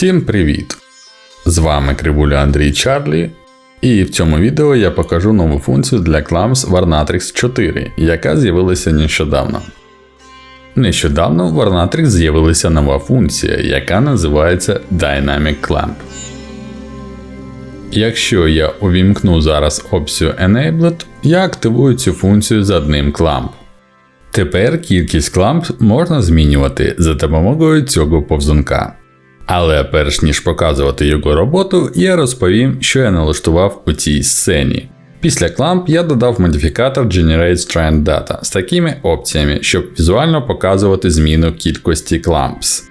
Всім привіт! З вами Кривуля Андрій Чарлі, і в цьому відео я покажу нову функцію для Clamps Warnatrix 4, яка з'явилася нещодавно. Нещодавно в Warnatrix з'явилася нова функція, яка називається Dynamic Clamp. Якщо я увімкну зараз опцію Enabled, я активую цю функцію з одним кламп. Тепер кількість кламп можна змінювати за допомогою цього повзунка. Але перш ніж показувати його роботу, я розповім, що я налаштував у цій сцені. Після кламп я додав модифікатор Generate Strand Data з такими опціями, щоб візуально показувати зміну кількості clamps.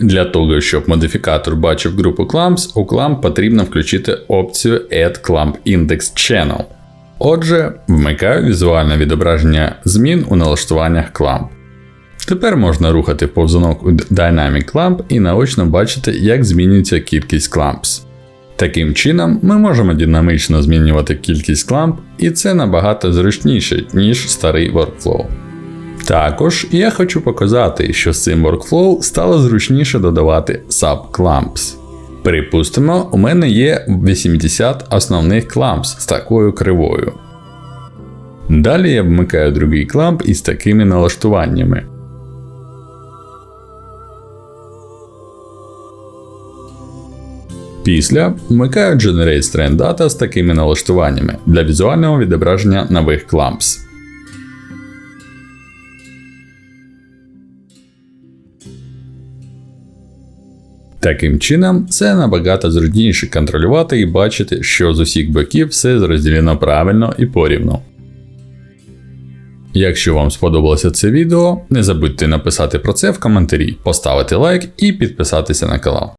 Для того, щоб модифікатор бачив групу clamps, у clamp потрібно включити опцію Add Clamp Index Channel. Отже, вмикаю візуальне відображення змін у налаштуваннях clamp. Тепер можна рухати повзунок у Dynamic Clamp і наочно бачити, як змінюється кількість clamps. Таким чином, ми можемо динамічно змінювати кількість кламп, і це набагато зручніше, ніж старий workflow. Також я хочу показати, що з цим workflow стало зручніше додавати subclamps. Припустимо, у мене є 80 основних clamps з такою кривою. Далі я вмикаю другий кламп із такими налаштуваннями. Після вмикаю Generate Strand Data з такими налаштуваннями для візуального відображення нових clamps. Таким чином, це набагато зручніше контролювати і бачити, що з усіх боків все розділено правильно і порівну. Якщо вам сподобалося це відео, не забудьте написати про це в коментарі, поставити лайк і підписатися на канал.